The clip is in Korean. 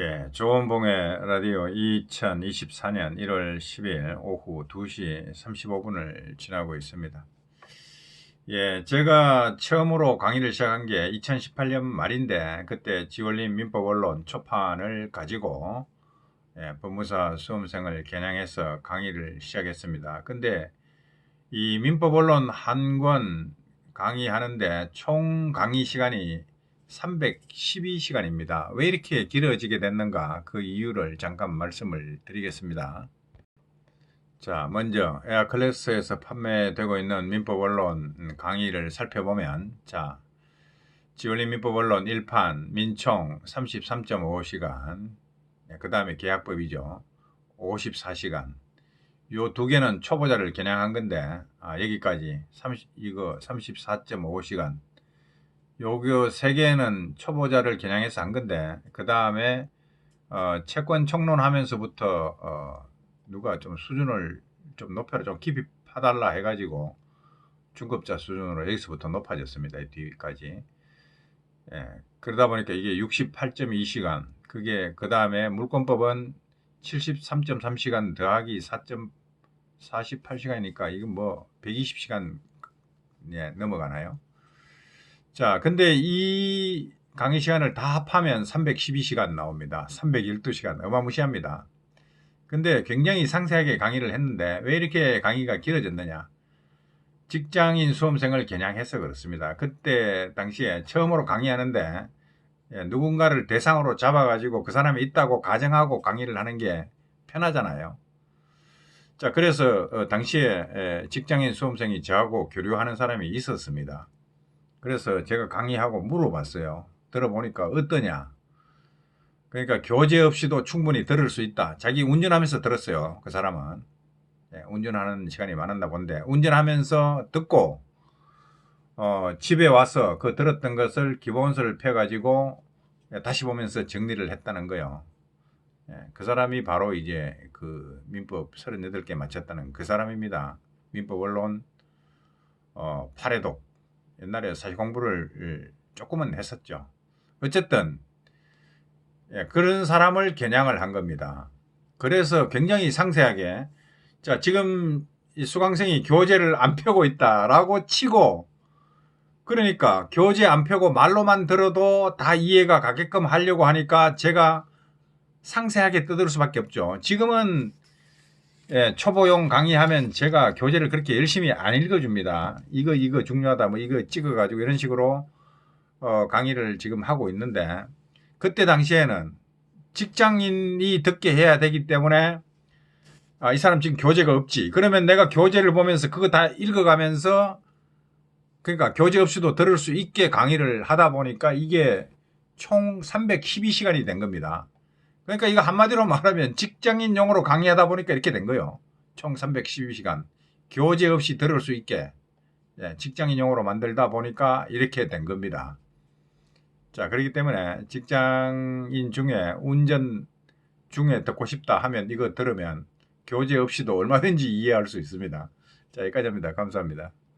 예, 조원봉의 라디오 2024년 1월 10일 오후 2시 35분을 지나고 있습니다. 예, 제가 처음으로 강의를 시작한 게 2018년 말인데 그때 지원린 민법 언론 초판을 가지고 예, 법무사 수험생을 겨냥해서 강의를 시작했습니다. 근데 이 민법 언론 한 권 강의하는데 총 강의 시간이 312시간입니다. 왜 이렇게 길어지게 됐는가 그 이유를 잠깐 말씀을 드리겠습니다. 자, 먼저 에어클래스에서 판매되고 있는 민법 언론 강의를 살펴보면 자, 지올린 민법 언론 1판 민총 33.5시간 그 다음에 계약법이죠. 54시간 요 두 개는 초보자를 겨냥한 건데 아, 여기까지 30, 이거 34.5시간 요거 세 개는 초보자를 겨냥해서 한 건데 그 다음에 어, 채권 총론하면서부터 어, 누가 좀 수준을 좀 높여라 좀 깊이 파달라 해가지고 중급자 수준으로 여기서부터 높아졌습니다. 이 뒤까지 예, 그러다 보니까 이게 68.2시간 그게 그 다음에 물권법은 73.3시간 더하기 4.48시간이니까 이건 뭐 120시간 예, 넘어가나요? 자, 근데 이 강의 시간을 다 합하면 312시간 나옵니다. 312시간. 어마무시합니다. 근데 굉장히 상세하게 강의를 했는데 왜 이렇게 강의가 길어졌느냐? 직장인 수험생을 겨냥해서 그렇습니다. 그때 당시에 처음으로 강의하는데 예, 누군가를 대상으로 잡아가지고 그 사람이 있다고 가정하고 강의를 하는 게 편하잖아요. 자, 그래서 어, 당시에 예, 직장인 수험생이 저하고 교류하는 사람이 있었습니다. 그래서 제가 강의하고 물어봤어요. 들어보니까 어떠냐? 그러니까 교재 없이도 충분히 들을 수 있다. 자기 운전하면서 들었어요. 그 사람은. 예, 운전하는 시간이 많았나 본데 운전하면서 듣고 어, 집에 와서 그 들었던 것을 기본서를 펴가지고 예, 다시 보면서 정리를 했다는 거요. 예, 그 사람이 바로 이제 그 민법 38개 맞췄다는 그 사람입니다. 민법 언론 어, 8회독 옛날에 사실 공부를 조금은 했었죠. 어쨌든 예, 그런 사람을 겨냥을 한 겁니다. 그래서 굉장히 상세하게 자 지금 이 수강생이 교재를 안 펴고 있다라고 치고 그러니까 교재 안 펴고 말로만 들어도 다 이해가 가게끔 하려고 하니까 제가 상세하게 뜯을 수밖에 없죠. 지금은 예, 초보용 강의하면 제가 교재를 그렇게 열심히 안 읽어줍니다. 이거 이거 중요하다 뭐 이거 찍어가지고 이런 식으로 어, 강의를 지금 하고 있는데 그때 당시에는 직장인이 듣게 해야 되기 때문에 아, 이 사람 지금 교재가 없지. 그러면 내가 교재를 보면서 그거 다 읽어가면서 그러니까 교재 없이도 들을 수 있게 강의를 하다 보니까 이게 총 312시간이 된 겁니다. 그러니까 이거 한마디로 말하면 직장인용으로 강의하다 보니까 이렇게 된 거예요. 총 312시간. 교재 없이 들을 수 있게 예, 직장인용으로 만들다 보니까 이렇게 된 겁니다. 자, 그렇기 때문에 직장인 중에 운전 중에 듣고 싶다 하면 이거 들으면 교재 없이도 얼마든지 이해할 수 있습니다. 자, 여기까지 합니다. 감사합니다.